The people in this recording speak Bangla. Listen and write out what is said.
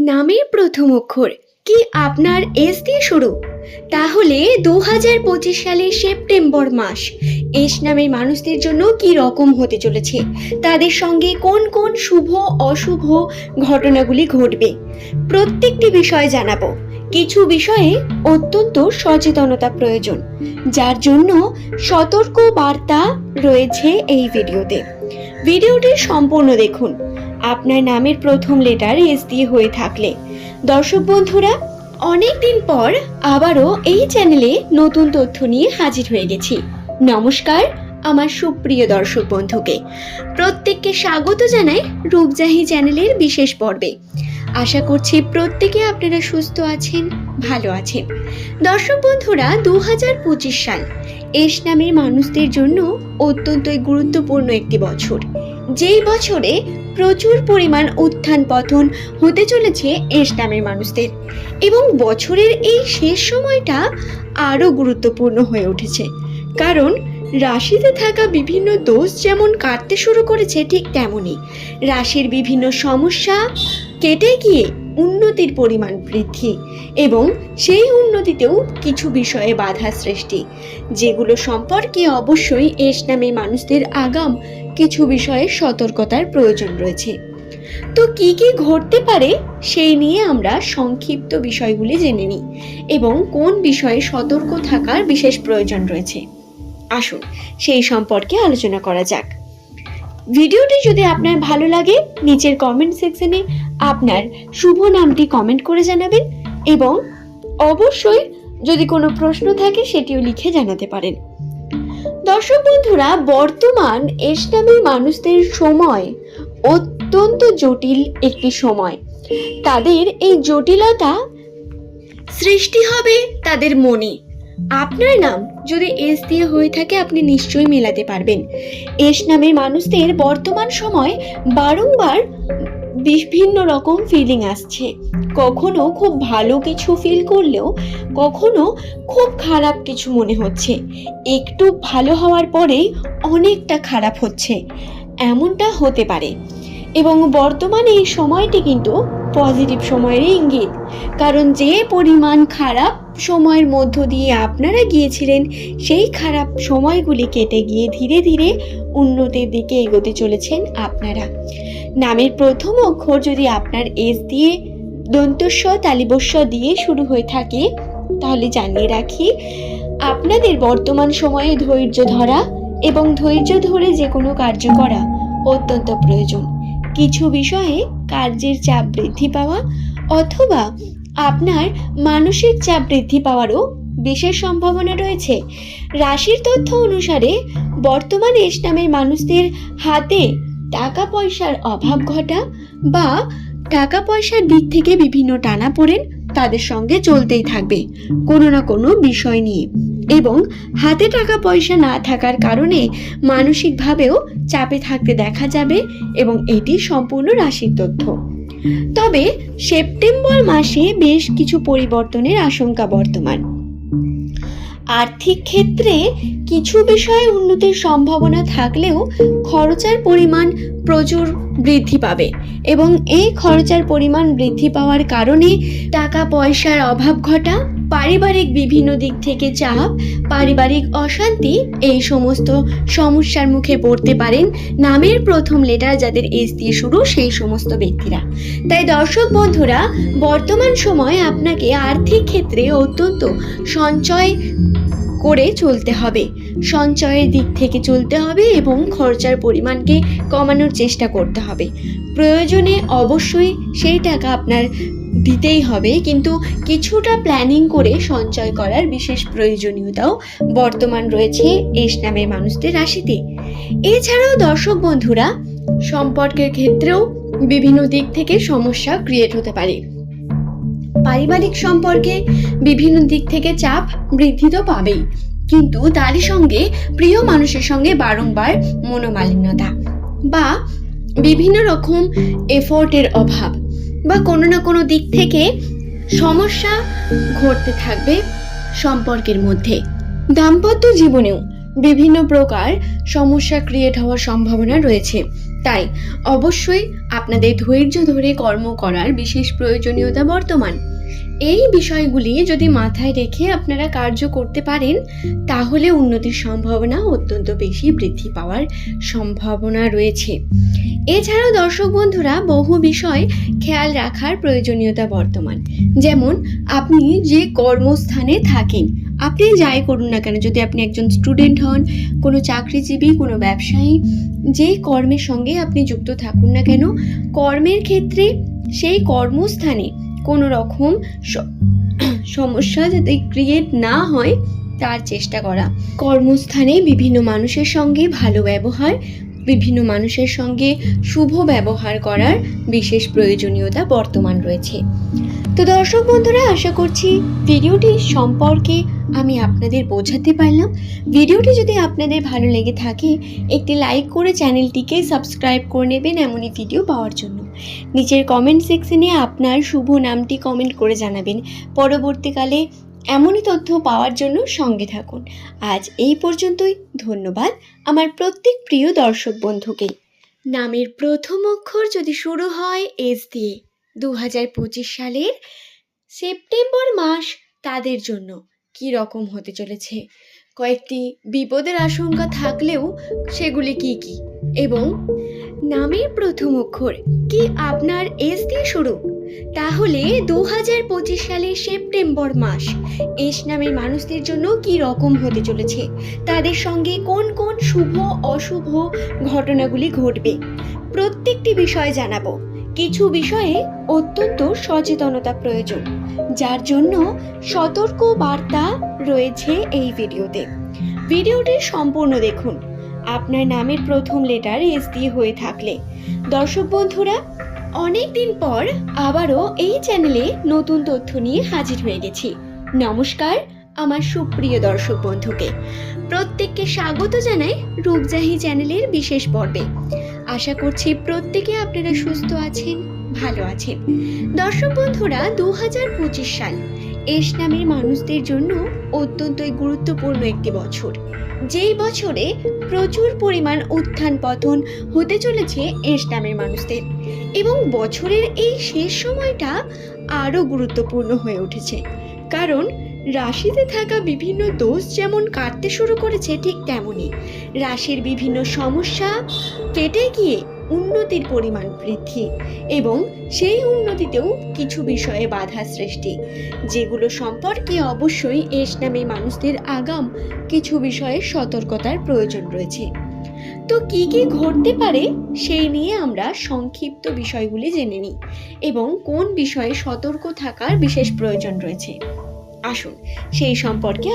নামের প্রথম অক্ষর কি আপনার এস দিয়ে শুরু? তাহলে দু হাজার পঁচিশ সালের সেপ্টেম্বর মাস। এস নামের মানুষদের জন্য কি রকম হতে চলেছে? তাদের সঙ্গে কোন কোন শুভ, অশুভ ঘটনাগুলি ঘটবে? প্রত্যেকটি বিষয় জানাব। কিছু বিষয়ে অত্যন্ত সচেতনতা প্রয়োজন, যার জন্য সতর্ক বার্তা রয়েছে এই ভিডিওতে। ভিডিওটি সম্পূর্ণ দেখুন। আপনার নামের প্রথম লেটার এস দিয়ে হয়ে থাকলে। দর্শক বন্ধুরা অনেক দিন পর আবারও এই চ্যানেলে নতুন তথ্য নিয়ে হাজির হয়ে গেছি। নমস্কার আমার সুপ্রিয় দর্শক বন্ধুকে। প্রত্যেককে স্বাগত জানাই রূপজাহি চ্যানেলের বিশেষ পর্বে। আশা করছি প্রত্যেকে আপনারা সুস্থ আছেন, ভালো আছেন। দর্শক বন্ধুরা দু হাজার পঁচিশ সাল এস নামের মানুষদের জন্য অত্যন্তই গুরুত্বপূর্ণ একটি বছর। যেই বছরে প্রচুর পরিমাণ উত্থান পতন হতে চলেছে এস নামের মানুষদের। এবং বছরের এই শেষ সময়টা আরও গুরুত্বপূর্ণ হয়ে উঠেছে। কারণ রাশিতে থাকা বিভিন্ন দোষ যেমন কাটতে শুরু করেছে ঠিক তেমনই। রাশির বিভিন্ন সমস্যা কেটে গিয়ে উন্নতির পরিমাণ বৃদ্ধি এবং সেই উন্নতিতেও কিছু বিষয়ে বাধা সৃষ্টি। যেগুলো সম্পর্কে অবশ্যই এস নামে মানুষদের আগাম কিছু বিষয়ে সতর্কতার প্রয়োজন রয়েছে। তো কি কি ঘটতে পারে সেই নিয়ে আমরা সংক্ষিপ্ত বিষয়গুলি জেনে নিই এবং কোন বিষয়ে সতর্ক থাকার বিশেষ প্রয়োজন রয়েছে। আসুন, সেই সম্পর্কে আলোচনা করা যাক। ভিডিওটি যদি আপনার ভালো লাগে, নিচের কমেন্ট সেকশনে আপনার শুভ নামটি কমেন্ট করে জানাবেন এবং অবশ্যই যদি কোনো প্রশ্ন থাকে, সেটিও লিখে জানাতে পারেন। দর্শক বন্ধুরা, বর্তমান এস নামের মানুষদের সময় অত্যন্ত জটিল একটি সময়। তাদের এই জটিলতা সৃষ্টি হবে তাদের মনে। আপনার নাম যদি এস দিয়ে হয়ে থাকে, আপনি নিশ্চয়ই মেলাতে পারবেন। এস নামের মানুষদের বর্তমান সময় বারংবার বিভিন্ন রকম ফিলিং আসছে। কখনো খুব ভালো কিছু ফিল করলেও কখনো খুব খারাপ কিছু মনে হচ্ছে। একটু ভালো হওয়ার পরেই অনেকটা খারাপ হচ্ছে। এমনটা হতে পারে। এবং বর্তমানে এই সময়টি কিন্তু পজিটিভ সময়ের ইঙ্গিত। কারণ যে পরিমাণ খারাপ সময়ের মধ্য দিয়ে আপনারা গিয়েছিলেন, সেই খারাপ সময়গুলি কেটে গিয়ে ধীরে ধীরে উন্নতির দিকে এগোতে চলেছেন আপনারা। নামের প্রথম অক্ষর যদি আপনার এস দিয়ে দন্তস্ব, তালিবস্ব দিয়ে শুরু হয়ে থাকে, তাহলে জানিয়ে রাখি, আপনাদের বর্তমান সময়ে ধৈর্য ধরা এবং ধৈর্য ধরে যে কোনো কার্য করা অত্যন্ত প্রয়োজন। কিছু বিষয়ে কার্যের চাপ বৃদ্ধি পাওয়া অথবা আপনার মানসিক চাপ বৃদ্ধি পাওয়ারও বিশেষ সম্ভাবনা রয়েছে। রাশির তথ্য অনুসারে বর্তমান এস নামের মানুষদের হাতে টাকা পয়সার অভাব ঘটা বা টাকা পয়সার দিক থেকে বিভিন্ন টানা পড়েন তাদের সঙ্গে চলতেই থাকবে। কোনো না কোনো বিষয় নিয়ে। এবং হাতে টাকা পয়সা না থাকার কারণে মানসিকভাবেও চাপে থাকতে দেখা যাবে এবং এটি সম্পূর্ণ রাশির তথ্য। তবে সেপ্টেম্বর মাসে বেশ কিছু পরিবর্তনের আশঙ্কা বর্তমান। আর্থিক ক্ষেত্রে কিছু বিষয়ে উন্নতির সম্ভাবনা থাকলেও খরচার পরিমাণ প্রচুর বৃদ্ধি পাবে এবং এই খরচার পরিমাণ বৃদ্ধি পাওয়ার কারণে টাকা পয়সার অভাব ঘটা, পারিবারিক বিভিন্ন দিক থেকে চাপ, পারিবারিক অশান্তি এই সমস্ত সমস্যার মুখে পড়তে পারেন নামের প্রথম লেটার যাদের এস দিয়ে শুরু সেই সমস্ত ব্যক্তিরা। তাই দর্শক বন্ধুরা, বর্তমান সময় আপনাকে আর্থিক ক্ষেত্রে অত্যন্ত সঞ্চয় করে চলতে হবে। সঞ্চয়ের দিক থেকে চলতে হবে এবং খরচার পরিমাণকে কমানোর চেষ্টা করতে হবে। প্রয়োজনে অবশ্যই সেই টাকা আপনার দিতেই হবে, কিন্তু কিছুটা প্ল্যানিং করে সঞ্চয় করার বিশেষ প্রয়োজনীয়তাও বর্তমান রয়েছে এস নামের মানুষদের রাশিতে। এছাড়াও দর্শক বন্ধুরা, সম্পর্কের ক্ষেত্রেও বিভিন্ন দিক থেকে সমস্যা ক্রিয়েট হতে পারে। পারিবারিক সম্পর্কে বিভিন্ন দিক থেকে চাপ বৃদ্ধি তো পাবেই। কিন্তু তারই সঙ্গে প্রিয় মানুষের সঙ্গে বারংবার মনোমালিন্যতা বা বিভিন্ন রকম এফোর্টের অভাব বা কোনো না কোনো দিক থেকে সমস্যা ঘটতে থাকবে সম্পর্কের মধ্যে। দাম্পত্য জীবনেও বিভিন্ন প্রকার সমস্যা ক্রিয়েট হওয়ার সম্ভাবনা রয়েছে। তাই অবশ্যই আপনাদের ধৈর্য ধরে কর্ম করার বিশেষ প্রয়োজনীয়তা বর্তমান। এই বিষয়গুলি যদি মাথায় রেখে আপনারা কার্য করতে পারেন, তাহলে উন্নতির সম্ভাবনা অত্যন্ত বেশি বৃদ্ধি পাওয়ার সম্ভাবনা রয়েছে। এছাড়াও দর্শক বন্ধুরা, বহু বিষয় খেয়াল রাখার প্রয়োজনীয়তা বর্তমান। যেমন, আপনি যে কর্মস্থানে থাকেন, আপনি যাই করুন না কেন, যদি আপনি একজন স্টুডেন্ট হন, কোনো চাকরিজীবী, কোনো ব্যবসায়ী, যে কর্মের সঙ্গে আপনি যুক্ত থাকুন না কেন, কর্মের ক্ষেত্রে সেই কর্মস্থানে কোনো রকম সমস্যা যাতে ক্রিয়েট না হয়, তার চেষ্টা করা। কর্মস্থানে বিভিন্ন মানুষের সঙ্গে ভালো ব্যবহার, বিভিন্ন মানুষের সঙ্গে শুভ ব্যবহার করার বিশেষ প্রয়োজনীয়তা বর্তমান রয়েছে। তো দর্শক বন্ধুরা, আশা করছি ভিডিওটি সম্পর্কে আমি আপনাদের বোঝাতে পারলাম। ভিডিওটি যদি আপনাদের ভালো লেগে থাকে, একটি লাইক করে চ্যানেলটিকে সাবস্ক্রাইব করে নেবেন এমনই ভিডিও পাওয়ার জন্য। নিচের কমেন্ট সেকশনে আপনার শুভ নামটি কমেন্ট করে জানাবেন। পরবর্তীকালে এমনই তথ্য পাওয়ার জন্য সঙ্গে থাকুন। আজ এই পর্যন্তই, ধন্যবাদ আমার প্রত্যেক প্রিয় দর্শক বন্ধুকে। নামের প্রথম অক্ষর যদি শুরু হয় এস দিয়ে। দু হাজার পঁচিশ সালের সেপ্টেম্বর মাস তাদের জন্য কি রকম হতে চলেছে? কয়েকটি বিপদের আশঙ্কা থাকলেও সেগুলি কি কি? এবং নামের প্রথম অক্ষর কি আপনার এস দিয়ে শুরু? তাহলে দু হাজার পঁচিশ সালের সেপ্টেম্বর মাস এস নামের মানুষদের জন্য কি রকম হতে চলেছে? তাদের সঙ্গে কোন কোন শুভ, অশুভ ঘটনাগুলি ঘটবে? প্রত্যেকটি বিষয় জানাব। কিছু বিষয়ে অত্যন্ত সচেতনতা প্রয়োজন, যার জন্য সতর্ক বার্তা রয়েছে এই ভিডিওতে। ভিডিওটি সম্পূর্ণ দেখুন। আপনার নামের প্রথম লেটার এস দিয়ে হয়ে থাকলে। দর্শক বন্ধুরা অনেক দিন পর আবারও এই চ্যানেলে নতুন তথ্য নিয়ে হাজির হয়ে গেছি। নমস্কার আমার সুপ্রিয় দর্শক বন্ধুকে। প্রত্যেককে স্বাগত জানাই রূপজাহি চ্যানেলের বিশেষ পর্বে। আশা করছি প্রত্যেকে আপনারা সুস্থ আছেন, ভালো আছেন। দর্শক বন্ধুরা দু হাজার পঁচিশ সাল এস নামের মানুষদের জন্য অত্যন্তই গুরুত্বপূর্ণ একটি বছর। যেই বছরে প্রচুর পরিমাণ উত্থান পতন হতে চলেছে এস নামের মানুষদের এবং বছরের এই শেষ সময়টা আরও গুরুত্বপূর্ণ হয়ে উঠেছে। কারণ রাশিতে থাকা বিভিন্ন দোষ যেমন কাটতে শুরু করেছে ঠিক তেমনই রাশির বিভিন্ন সমস্যা কেটে গিয়ে উন্নতির পরিমাণ বৃদ্ধি এবং সেই উন্নতিতেও কিছু বিষয়ে বাধা সৃষ্টি। যেগুলো সম্পর্কে অবশ্যই এস নামে মানুষদের আগাম কিছু বিষয়ে সতর্কতার প্রয়োজন রয়েছে। তো কি কি ঘটতে পারে সেই নিয়ে আমরা সংক্ষিপ্ত বিষয়গুলি জেনে নিই এবং কোন বিষয়ে সতর্ক থাকার বিশেষ প্রয়োজন রয়েছে। আসুন সেই সম্পর্কে